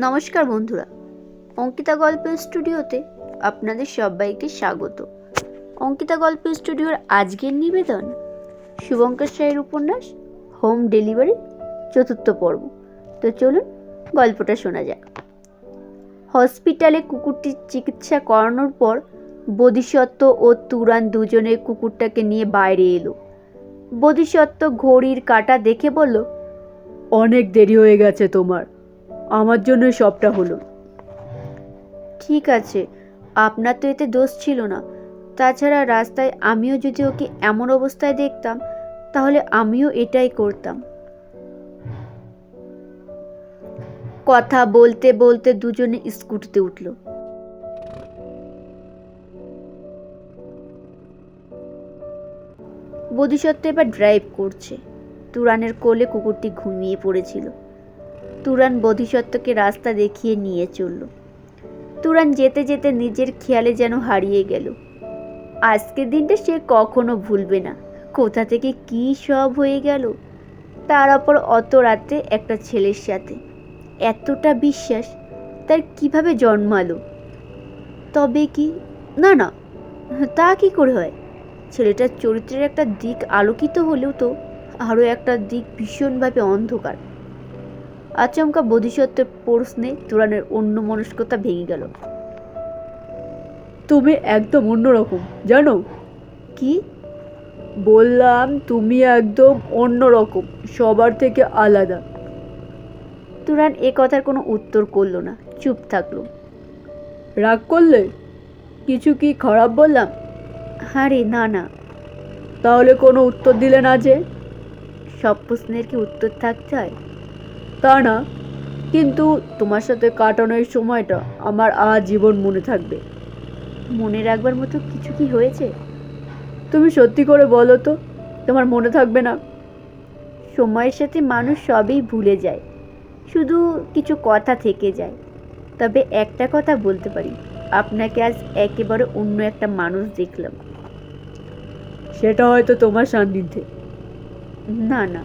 নমস্কার বন্ধুরা, অঙ্কিতা গল্প স্টুডিওতে আপনাদের সবাইকে স্বাগত। অঙ্কিতা গল্প স্টুডিওর আজকের নিবেদন, শুভঙ্কর সাহের উপন্যাস, হোম ডেলিভারি চতুর্থ পর্ব। তো চলুন গল্পটা শোনা যাক। হসপিটালে কুকুরটির চিকিৎসা করানোর পর বোধিসত্ত্ব ও তুরান দুজনে কুকুরটাকে নিয়ে বাইরে এলো। বোধিসত্ত্ব ঘড়ির কাঁটা দেখে বলল, অনেক দেরি হয়ে গেছে তোমার। আমার জন্য সবটা হলো। ঠিক আছে, আপনার তো এতে দোষ ছিল না। তাছাড়া রাস্তায় আমিও যদি ওকে এমন অবস্থায় দেখতাম, তাহলে আমিও এটাই করতাম। কথা বলতে বলতে দুজনে স্কুটিতে উঠল। বোধিসত্ত্ব এবার ড্রাইভ করছে। তুরানের কোলে কুকুরটি ঘুমিয়ে পড়েছিল। তুরান বোধিসত্ত্বকে রাস্তা দেখিয়ে নিয়ে চলল। তুরান যেতে যেতে নিজের খেয়ালে যেন হারিয়ে গেল। আজকের দিনটা সে কখনো ভুলবে না। কোথা থেকে কী সব হয়ে গেল? তার ওপর অত রাতে একটা ছেলের সাথে। এতটা বিশ্বাস, তার কীভাবে জন্মালো? তবে কি? না না, তা কি করে হয়? ছেলেটার চরিত্রের একটা দিক আলোকিত হলেও তো আরও একটা দিক ভীষণভাবে অন্ধকার। আচমকা বোধিসত্ত্বের প্রশ্নে তুরানের অন্য মনস্কতা ভেঙে গেল। তুমি একদম অন্যরকম জানো? কি? বললাম তুমি একদম অন্যরকম সবার থেকে আলাদা। তুরান এ কথার কোনো উত্তর করল না চুপ থাকল। রাগ করলে? কিছু কি খারাপ বললাম? হ্যাঁ রে না না। তাহলে কোনো উত্তর দিলে না যে? সব প্রশ্নের কি উত্তর থাকতে হয়? তা না। কিন্তু তোমার সাথে কাটানোর সময়টা আমার আজীবন মনে থাকবে। মনে রাখবার মতো কিছু কি হয়েছে? তুমি সত্যি করে বলো তো, তোমার মনে থাকবে না। সময়ের সাথে মানুষ সবই ভুলে যায়। শুধু কিছু কথা থেকে যায়। তবে একটা কথা বলতে পারি, আপনাকে আজ একেবারে অন্য একটা মানুষ দেখলাম। সেটা হয়তো তোমার সান্নিধ্যে। না না,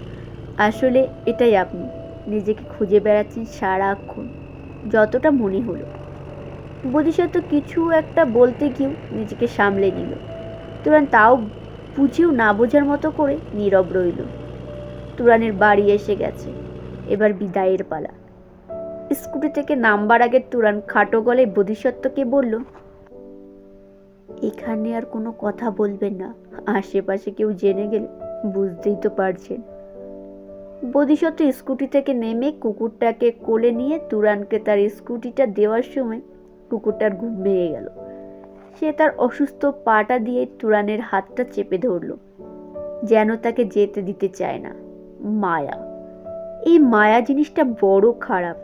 আসলে এটাই আপনি। নিজেকে খুঁজে বেড়াচ্ছেন সারাক্ষণ, যতটা মনে হলো। বোধিসত্ত্ব কিছু একটা বলতে গিয়েও নিজেকে সামলে নিল। তুরান তাও বুঝেও না বোঝার মতো করে নীরব রইল। তুরানের বাড়ি এসে গেছে, এবার বিদায়ের পালা। স্কুটি থেকে নামবার আগে তুরান খাটো গলে বোধিসত্ত্বকে বলল, এখানে আর কোনো কথা বলবেন না। আশেপাশে কেউ জেনে গেলে বুঝতেই তো পারছেন। বোধিসত্ত্ব স্কুটি থেকে নেমে কুকুরটাকে কোলে নিয়ে তুরানকে তার স্কুটিটা দেওয়ার সময় কুকুরটার ঘুম ভেঙে গেল। সে তার অসুস্থ পাটা দিয়ে তুরানের হাতটা চেপে ধরল। যেন তাকে যেতে দিতে চায় না। মায়া। এই মায়া জিনিসটা বড় খারাপ।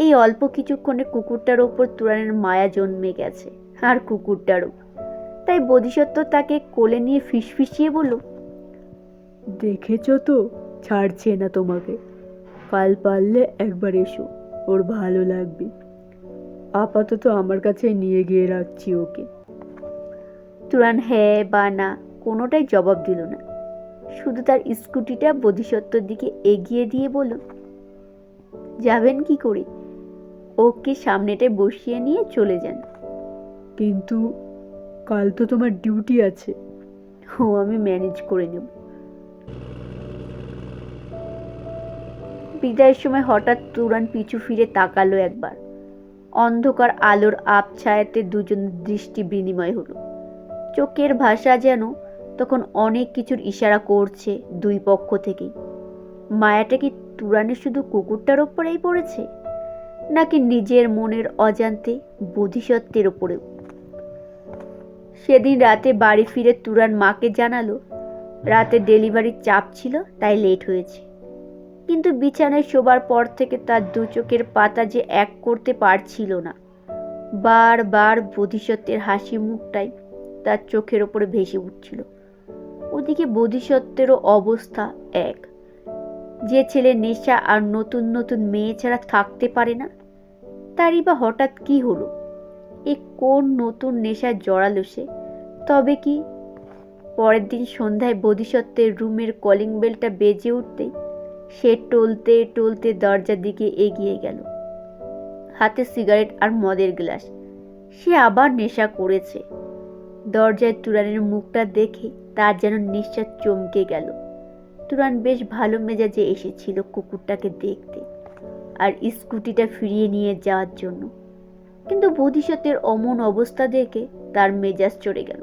এই অল্প কিছুক্ষণে কুকুরটার ওপর তুরানের মায়া জন্মে গেছে, আর কুকুরটারও। তাই বোধিসত্ত্ব তাকে কোলে নিয়ে ফিসফিসিয়ে বলল, দেখেছ তো ছাড়ছে না তোমাকে। কাল পারলে একবার এসো ওর ভালো লাগবে। আপাতত আমার কাছে নিয়ে গিয়ে রাখছি ওকে। তুরান হ্যাঁ বা না কোনোটাই জবাব দিল না। শুধু তার স্কুটিটা বোধিসত্ত্বর দিকে এগিয়ে দিয়ে বলল যাবেন কি করে? ওকে সামনেটায় বসিয়ে নিয়ে চলে যান। কিন্তু কাল তো তোমার ডিউটি আছে। ও আমি ম্যানেজ করে নেব। বিদায়ের সময় হঠাৎ তুরান পিছু ফিরে তাকালো একবার। অন্ধকার আলোর আবছায়াতে দুজন দৃষ্টি বিনিময় হলো। চোখের ভাষা যেন তখন অনেক কিছুর ইশারা করছে দুই পক্ষ থেকেই। মায়াটা কি তুরানে শুধু কুকুরটার ওপরেই পড়েছে? নাকি নিজের মনের অজান্তে বোধিসত্ত্বের ওপরেও? সেদিন রাতে বাড়ি ফিরে তুরান মাকে জানালো, রাতে ডেলিভারির চাপ ছিল, তাই লেট হয়েছে। কিন্তু বিছানায় শোবার পর থেকে তার দু চোখের পাতা যে এক করতে পারছিল না। বারবার বোধিসত্ত্বের হাসি মুখটাই তার চোখের ওপরে ভেসে উঠছিল। ওদিকে বোধিসত্ত্বেরও অবস্থা এক। যে ছেলে নেশা আর নতুন নতুন মেয়ে ছাড়া থাকতে পারে না, তারই বা হঠাৎ কি হলো? এ কোন নতুন নেশায় জড়ালো সে? তবে কি? পরের দিন সন্ধ্যায় বোধিসত্ত্বের রুমের কলিং বেলটা বেজে উঠতেই সে টলতে টলতে দরজার দিকে এগিয়ে গেল। হাতে সিগারেট আর মদের গ্লাস। সে আবার নেশা করেছে। দরজায় তুরানের মুখটা দেখে তার যেন নিঃশ্বাস চমকে গেল। তুরান বেশ ভালো মেজাজে এসেছিল কুকুরটাকে দেখতে আর স্কুটিটা ফিরিয়ে নিয়ে যাওয়ার জন্য। কিন্তু বোধিসত্ত্বের অমন অবস্থা দেখে তার মেজাজ চড়ে গেল।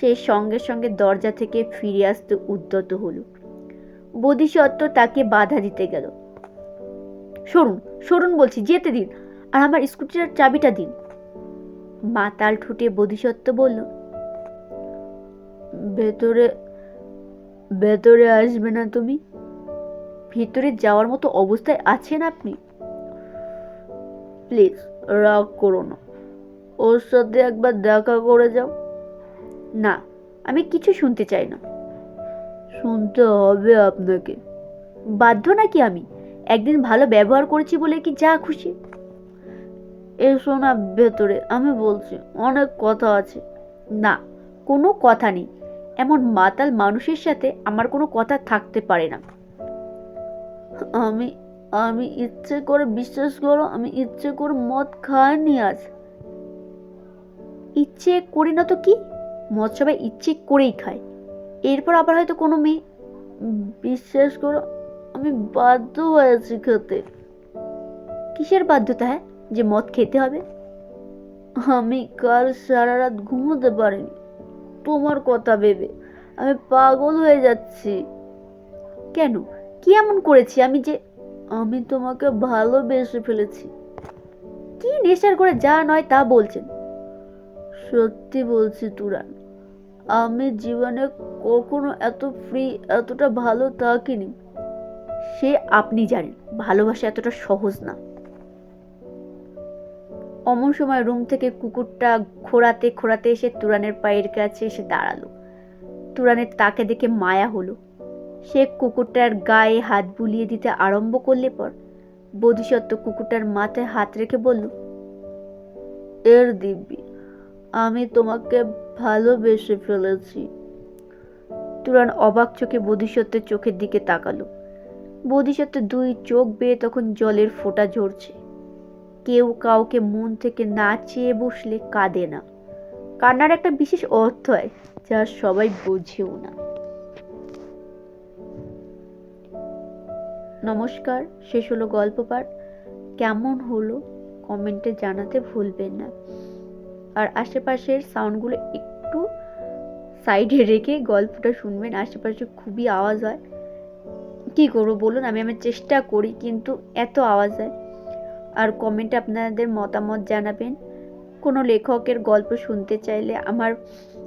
সে সঙ্গে সঙ্গে দরজা থেকে ফিরে আসতে উদ্যত হলো। বোধিসত্ত্ব তাকে বাধা দিতে গেল। সরুন সরুন বলছি, যেতে দিন, আর আমার স্কুটির চাবিটা দিন। মাতাল ঠুটে বোধিসত্ত্ব বলল, ভেতরে ভেতরে আসবে না তুমি? ভিতরে যাওয়ার মতো অবস্থায় আছেন আপনি? প্লিজ, রাগ করো না। ওর সাথে একবার দেখা করে যাও। না, আমি কিছু শুনতে চাই না। শুনতে হবে আপনাকে। বাধ্য নাকি আমি? একদিন ভালো ব্যবহার করেছি বলে কি যা খুশি? এসো না ভেতরে, আমি বলছি, অনেক কথা আছে। না, কোনো কথা নেই। এমন মাতাল মানুষের সাথে আমার কোনো কথা থাকতে পারে না। আমি আমি ইচ্ছে করে বিশ্বাস করো, আমি ইচ্ছে করে মদ খাইনি আজ। ইচ্ছে করি না তো কি? মদ সবাই ইচ্ছে করেই খায়। এরপর আবার হয়তো কোনো মেয়ে? বিশ্বাস করো, আমি বাধ্য হয়েছি খেতে। কিসের বাধ্যতা হ্যাঁ? যে মদ খেতে হবে? আমি কাল সারা রাত ঘুমোতে পারিনি। তোমার কথা ভেবে আমি পাগল হয়ে যাচ্ছি। কেন? কি এমন করেছি আমি যে আমি তোমাকে ভালোবেসে ফেলেছি? কি নেশার করে যা নয় তা বলছেন। সত্যি বলছি, তুরান। আমি জীবনে কখনো এত ফ্রি এতটা ভালো থাকিনি। সে আপনি জানেন, ভালোবাসা এতটা সহজ না। অমন সময় রুম থেকে কুকুরটা খোঁড়াতে খোঁড়াতে এসে তুরানের পায়ের কাছে এসে দাঁড়াল। তুরানের তাকে দেখে মায়া হলো। সে কুকুরটার গায়ে হাত বুলিয়ে দিতে আরম্ভ করলে পর বোধিসত্ত্ব কুকুরটার মাথায় হাত রেখে বলল, এর দিব্যি, আমি তোমাকে ভালোবেসে ফেলেছি। তুরান অবাক চোখে বোধিসত্ত্বের চোখের দিকে তাকালো। বোধিসত্ত্বের দুই চোখ বেয়ে তখন জলের ফোঁটা ঝরছে। কেউ কাউকে মন থেকে না চেয়ে বসলে কাঁদে না। কান্নার একটা বিশেষ অর্থ হয়, যা সবাই বোঝেও না। নমস্কার, শেষ হলো গল্প পাঠ। কেমন হলো? কমেন্টে জানাতে ভুলবেন না। আর আশেপাশের সাউন্ডগুলো একটু সাইডে রেখে গল্পটা শুনবেন। আশেপাশে খুবই আওয়াজ হয়। কী করব বলুন? আমি আমার চেষ্টা করি, কিন্তু এত আওয়াজ হয়। আর কমেন্টে আপনাদের মতামত জানাবেন। কোনো লেখকের গল্প শুনতে চাইলে আমার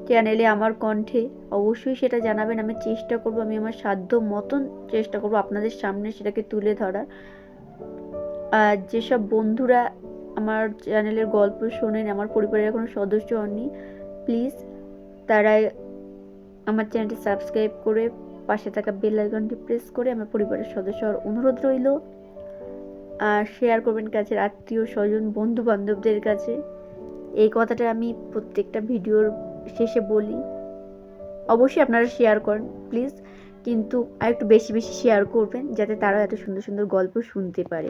চ্যানেলে আমার কণ্ঠে অবশ্যই সেটা জানাবেন। আমি চেষ্টা করব, আমি আমার সাধ্য মতন চেষ্টা করব আপনাদের সামনে সেটাকে তুলে ধরার। আর যেসব বন্ধুরা আমার চ্যানেলের গল্প শোনেন, আমার পরিবারের কোনো সদস্য হননি প্লিজ তারাই আমার চ্যানেলটি সাবস্ক্রাইব করে পাশে থাকা বেল আইকনটি প্রেস করে আমার পরিবারের সদস্য হওয়ার অনুরোধ রইল। আর শেয়ার করবেন কাছের আত্মীয়, স্বজন বন্ধু বান্ধবদের কাছে। এই কথাটা আমি প্রত্যেকটা ভিডিওর শেষে বলি। অবশ্যই আপনারা শেয়ার করেন প্লিজ কিন্তু আর একটু বেশি বেশি শেয়ার করবেন, যাতে তারাও এত সুন্দর সুন্দর গল্প শুনতে পারে।